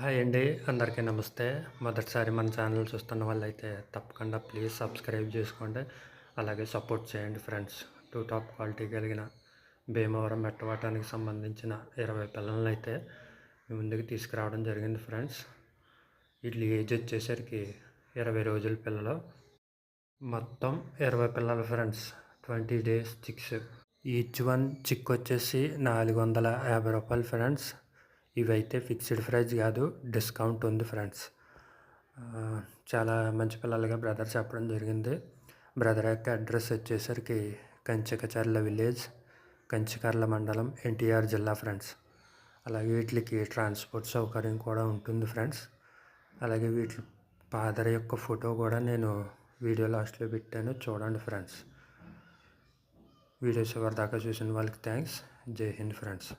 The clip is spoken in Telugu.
హాయ్ అండి అందరికీ నమస్తే. మొదటిసారి మన ఛానల్ చూస్తున్న వాళ్ళైతే తప్పకుండా ప్లీజ్ సబ్స్క్రైబ్ చేసుకోండి. అలాగే సపోర్ట్ చేయండి ఫ్రెండ్స్. టూ టాప్ క్వాలిటీ కలిగిన భీమవరం మెట్టవాటానికి సంబంధించిన ఇరవై పిల్లలను అయితే ముందుకు తీసుకురావడం జరిగింది ఫ్రెండ్స్. వీటి ఏజ్ వచ్చేసరికి ఇరవై రోజుల పిల్లలు. మొత్తం ఇరవై పిల్లలు friends. Twenty days chicks. Each one chick వచ్చేసి నాలుగు వందల యాభై రూపాయలు ఫ్రెండ్స్. ఇవైతే ఫిక్స్డ్ ప్రైస్ కాదు డిస్కౌంట్ ఉంది ఫ్రెండ్స్. చాలా మంచి పిల్లలుగా బ్రదర్ చెప్పడం జరిగింది. బ్రదర్ యొక్క అడ్రస్ వచ్చేసరికి కంచికచర్ల విలేజ్ కంచికర్ల మండలం ఎన్టీఆర్ జిల్లా ఫ్రెండ్స్. అలాగే వీటికి ట్రాన్స్పోర్ట్ సౌకర్యం కూడా ఉంటుంది ఫ్రెండ్స్. అలాగే వీటి ఫాదర్ యొక్క ఫోటో కూడా నేను వీడియో లాస్ట్లో పెట్టాను చూడండి ఫ్రెండ్స్. వీడియో చివరి దాకా చూసిన వాళ్ళకి థ్యాంక్స్. జై హింద్ ఫ్రెండ్స్.